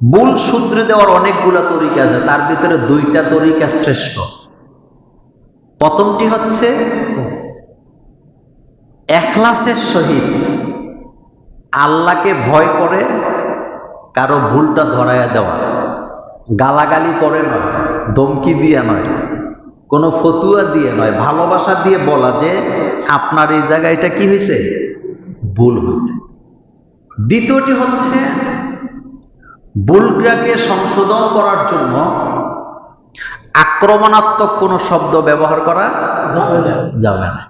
ভুল সূত্রে দেওয়ার অনেকগুলো তরিকা আছে, তার ভিতরে দুইটা তরিকা শ্রেষ্ঠ। প্রথমটি হচ্ছে, এখলাসের সহিত আল্লাহকে ভয় করে, কারও ভুলটা ধরাইয়া দেওয়া। গালাগালি করে নয়, ধমকি দিয়ে নয়, কোনো ফতুয়া দিয়ে নয়, ভালোবাসা দিয়ে বলা যে, আপনার এই জায়গায় এটা কি হয়েছে? ভুল হয়েছে। দ্বিতীয়টি হচ্ছে ভুলটাকে সংশোধন করার জন্য আক্রমণাত্মক কোনো শব্দ ব্যবহার করা যাবে না।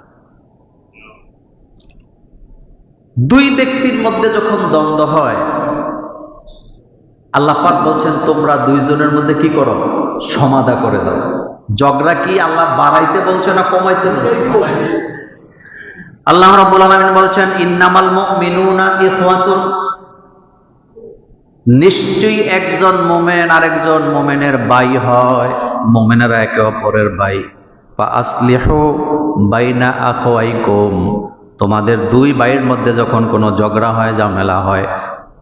দুই ব্যক্তির মধ্যে যখন দ্বন্দ্ব হয় আল্লাহ পাক বলছেন তোমরা দুইজনের মধ্যে কি করো? সমাধা করে দাও। ঝগড়া কি আল্লাহ বাড়াইতে বলছে না কমাইতে বলছে? আল্লাহ রাব্বুল আলামিন বলছেন ইন্নামাল মুমিনুনা ইখওয়াতুন নিশ্চয়ই একজন মোমেন আরেকজন মোমেনের ভাই হয়। মোমেনেরা একে অপরের ভাই বা আসলিহু বাইনা আখওয়াইকুম। তোমাদের দুই ভাইয়ের মধ্যে যখন কোনো ঝগড়া হয় ঝামেলা হয়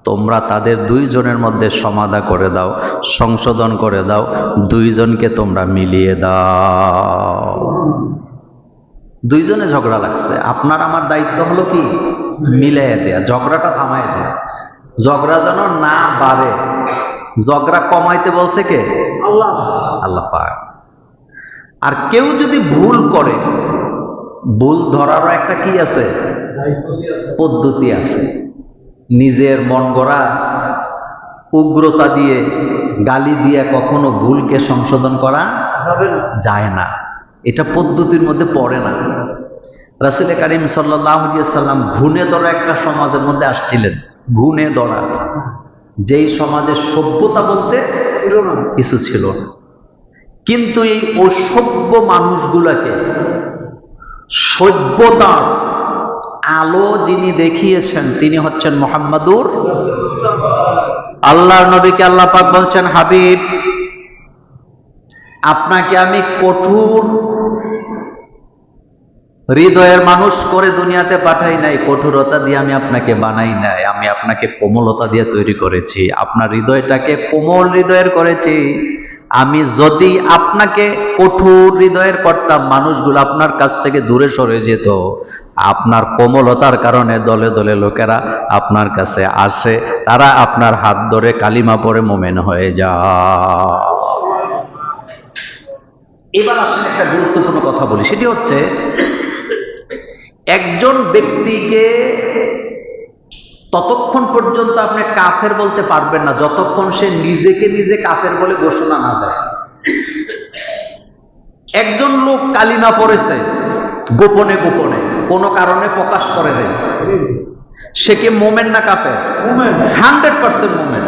তোমরা তাদের দুইজনের মধ্যে সমাধা করে দাও সংশোধন করে দাও দুইজনকে তোমরা মিলিয়ে দাও। দুইজনে ঝগড়া লাগছে। আপনার আমার দায়িত্ব হলো কি? মিলিয়ে দেয়া। ঝগড়াটা থামায় দেয়া। ঝগড়া যেন না বাড়ে। ঝগড়া কমাইতে বলছে কে? আল্লাহ। আল্লাহ পাক। আর কেউ যদি ভুল করে ভুল ধরারও একটা কি আছে? পদ্ধতি আছে। নিজের মন গড়া উগ্রতা দিয়ে গালি দিয়ে কখনো ভুলকে সংশোধন করা যায় না। এটা পদ্ধতির মধ্যে পড়ে না। রাসুল করিম সাল্লাহ সাল্লাম ঘুণে ধরা একটা সমাজের মধ্যে আসছিলেন। ঘুণে ধরা যেই সমাজের সভ্যতা বলতে ছিল না। কিছু ছিল না। কিন্তু এই অসভ্য মানুষগুলাকে সভ্যতার আলো যিনি দেখিয়েছেন তিনি হচ্ছেন মোহাম্মদুর আল্লাহর নবীকে আল্লাহ পাক বলছেন হাবিব আপনাকে আমি কঠোর হৃদয়ের মানুষ করে দুনিয়াতে পাঠাই নাই, কঠোরতা দিয়ে আমি আপনাকে বানাই নাই, আমি আপনাকে কোমলতা দিয়ে তৈরি করেছি, আপনার হৃদয়টাকে কোমল হৃদয়ের করেছি। আমি যদি আপনাকে কঠোর হৃদয়ের করতাম মানুষগুলো আপনার কাছ থেকে দূরে সরে যেত, আপনার কোমলতার কারণে দলে দলে লোকেরা আপনার কাছে আসে, তারা আপনার হাত ধরে কালিমা পরে মোমেন হয়ে যায়। এবার আসলে একটা গুরুত্বপূর্ণ কথা বলি, সেটি হচ্ছে একজন ব্যক্তিকে ততক্ষণ পর্যন্ত আপনি কাফের বলতে পারবেন না যতক্ষণ সে নিজেকে নিজে কাফের বলে ঘোষণা না দেয়। একজন লোক কালিমা পড়েছে গোপনে গোপনে কোনো কারণে প্রকাশ করে দেয় সে কি মোমেন না কাফের? হান্ড্রেড পার্সেন্ট মোমেন।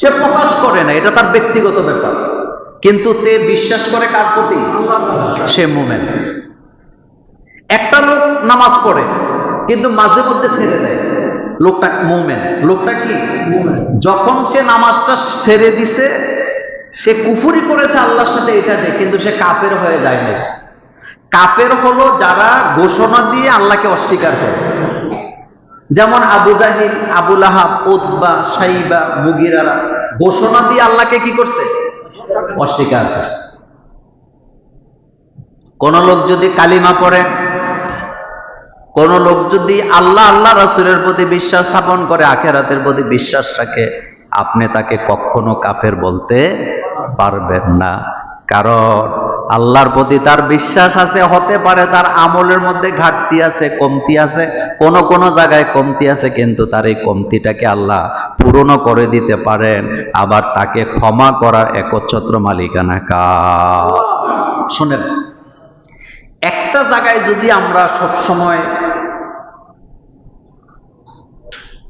সে প্রকাশ করে না এটা তার ব্যক্তিগত ব্যাপার। কিন্তু তে বিশ্বাস করে কার প্রতি। সে মোমেন। একটা লোক নামাজ পড়ে কিন্তু মাঝে মধ্যে ছেড়ে দেয়। লোকটা মোমেন। লোকটা কি? যখন সে নামাজটা ছেড়ে দিছে সে কুফুরি করেছে আল্লাহর সাথে এটা নেই কিন্তু সে কাপের হয়ে যায়নি। কাফের হলো যারা ঘোষণা দিয়ে আল্লাহকে অস্বীকার করে। যেমন আবু জাহিল আবুল আহাব উদ্বা সাইবা মুগিরারা ঘোষণা দিয়ে আল্লাহকে কি করছে? অস্বীকার করছে। কোন লোক যদি কালিমা পড়ে কোন লোক যদি আল্লাহ আল্লাহ রাসুলের প্রতি বিশ্বাস স্থাপন করে, আখেরাতের প্রতি বিশ্বাস রাখে, আপনি তাকে কখনো কাফের বলতে পারবেন না। কারণ আল্লাহর প্রতি তার বিশ্বাস আছে, হতে পারে তার আমলের মধ্যে ঘাটতি আছে, কমতি আছে, কোন কোন জায়গায় কমতি আছে, কিন্তু তার এই কমতিটাকে আল্লাহ পূরণও করে দিতে পারেন। আবার তাকে ক্ষমা করার একচ্ছত্র মালিকানা কা শোনেন, একটা জায়গায় যদি আমরা সব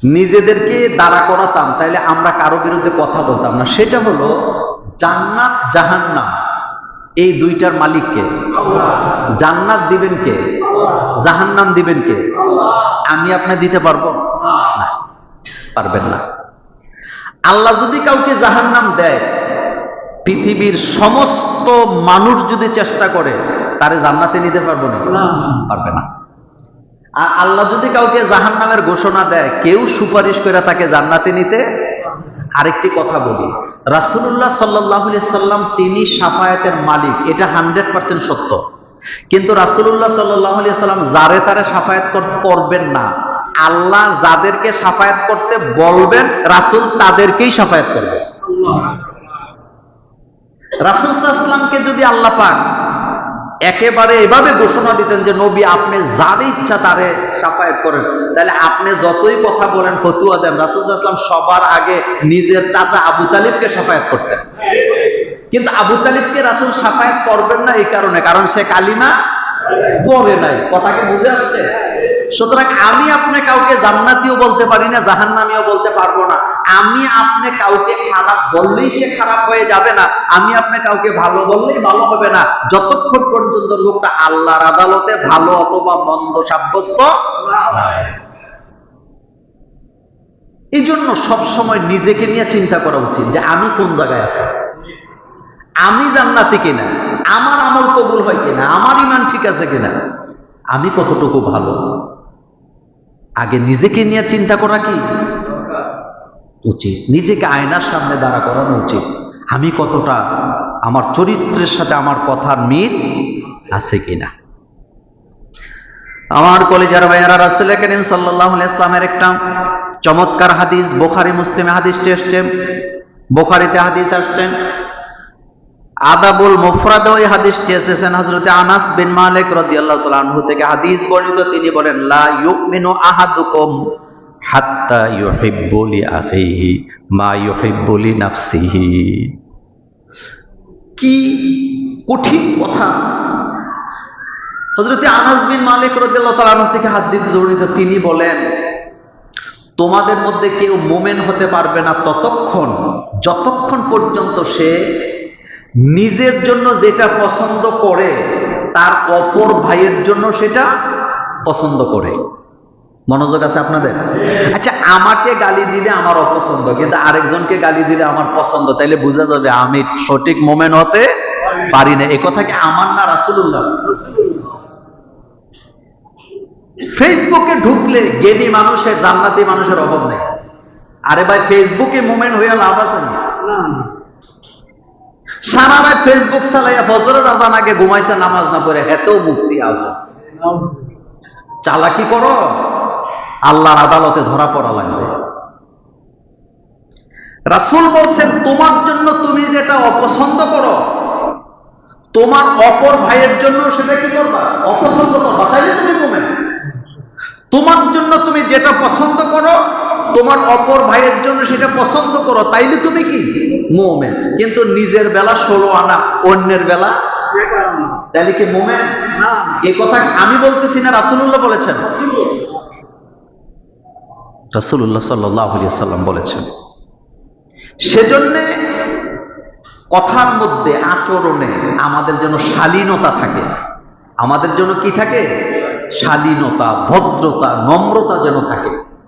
নিজেদেরকে দাঁড়া করাতাম তাহলে আমরা কারও বিরুদ্ধে কথা বলতাম না। সেটা হলো জান্নাত জাহান্নাম। এই দুইটার মালিককে? জান্নাত দিবেন কে? জাহান্নাম দিবেন কে? আমি আপনি দিতে পারব? না পারবেন না। আল্লাহ যদি কাউকে জাহান্নাম দেয় পৃথিবীর সমস্ত মানুষ যদি চেষ্টা করে তারে জান্নাতে নিতে পারব না। পারবে না। আর আল্লাহ যদি কাউকে জাহান্নামের ঘোষণা দেয়, কেউ সুপারিশ করে তাকে জান্নাতে নিতে? আরেকটি কথা বলি। রাসুল্লাহ সাল্লাহ সাল্লাম, তিনি সাফায়াতের মালিক। এটা হান্ড্রেড পার্সেন্ট সত্য। কিন্তু রাসুল্লাহ সাল্লাহ সাল্লাম যারে তারে সাফায়াত কর- করবেন না। আল্লাহ যাদেরকে সাফায়াত করতে বলবেন, রাসুল তাদেরকেই সাফায়াত করবেন রাসুল সাল্লামকে যদি আল্লাহ পাক একেবারে এভাবে ঘোষণা দিতেন যে, নবী, আপনি যার ইচ্ছা তারে সাফায়াত করেন। তাহলে আপনি যতই কথা বলেন, ফতুয়া দেন, রাসুল সাল্লাম সবার আগে নিজের চাচা আবু তালিবকে সাফায়াত করতেন। কিন্তু আবু তালিবকে রাসুল সাফায়াত করবেন না এই কারণে, কারণ সে কালিমা পড়ে নাই। কথাকে বুঝে আসছে? সুতরাং আমি আপনি কাউকে জান্নাতিও বলতে পারি না জাহান্নামিও বলতে পারব না। আমি আপনি কাউকে খারাপ বললেই সে খারাপ হয়ে যাবে না। আমি আপনি কাউকে ভালো বললেই ভালো হবে না। যতক্ষণ পর্যন্ত লোকটা আল্লাহর আদালতে ভালো অথবা মন্দ সাব্যস্ত এই জন্য সবসময় নিজেকে নিয়ে চিন্তা করা উচিত যে আমি কোন জায়গায় আছি? আমি জান্নাতি কিনা? আমার আমল কবুল হয় কিনা? আমার ইমান ঠিক আছে কিনা? আমি কতটুকু ভালো? আগে নিজেকে নিয়ে চিন্তা করা কি? উচিত। নিজেকে আয়নার সামনে দাঁড়া করানো উচিত। আমি কতটা আমার চরিত্রের সাথে আমার কথার মিল আছে কিনা? আমার কলেজার ভাইয়ারা, রাসুল করিম সাল্লাহ ইসলামের একটা চমৎকার হাদিস, বোখারি, মুসলিমে হাদিসটি এসছে। বোখারিতে হাদিস আসছে আদাবুল মুফরাদ ওই হাদিসটি এসেছেন হযরতে আনাস বিন মালিক রাদিয়াল্লাহু তাআলা আনহু থেকে। হাদিস বর্ণিত তিনি বলেন, লা ইউমিনু আহাদুকুম হাত্তা আখিহি মা নাফসিহি কি কঠিন কথা। হযরতে আনাস বিন মালিক আনহু থেকে হাদিস তিনি বলেন, তোমাদের মধ্যে কেউ মোমেন হতে পারবে না ততক্ষণ, যতক্ষণ পর্যন্ত সে নিজের জন্য যেটা পছন্দ করে তার অপর ভাইয়ের জন্য সেটা পছন্দ করে। মনোযোগ আছে আপনাদের? আচ্ছা আমাকে গালি দিলে আমার অপছন্দ কিন্তু আরেকজনকে গালি দিলে আমার পছন্দ। তাইলে বোঝা যাবে আমি সঠিক মোমেন হতে পারি না। এ কথা কি আমার না রাসুল্লাহ ফেসবুকে ঢুকলে জ্ঞানী মানুষের জান্নাতি মানুষের অভাব নেই। আরে ভাই ফেসবুকে মুমেন্ট হয়ে লাভ আছে না। সারা রাত ফেসবুক চালাইয়া ফজরের আজান আগে ঘুমাইছে, নামাজ না পড়ে হেতেও মুক্তি আছে চালাকি করো, আল্লাহর আদালতে ধরা পড়া লাগবে। রাসূল বলছেন, তোমার জন্য তুমি যেটা অপছন্দ করো, তোমার অপর ভাইয়ের জন্য সেটা কি করবা? অপছন্দ করবা, তাইলে তুমি মোমেন তোমার জন্য তুমি যেটা পছন্দ করো তোমার অপর ভাইয়ের জন্য সেটা পছন্দ করো, তাইলে তুমি কি? মোমেন। কিন্তু নিজের বেলা ষোলো আনা, অন্যের বেলা তাইলে কি মোমেন? এই কথা আমি বলতেছি না রাসুল্লাহ বলেছেন? রাসুল্লাহ সাল্লাম বলেছেন, সেজন্যে কথার মধ্যে আচরণে আমাদের যেন শালীনতা থাকে। আমাদের জন্য কি থাকে? শালীনতা, ভদ্রতা, নম্রতা যেন থাকে।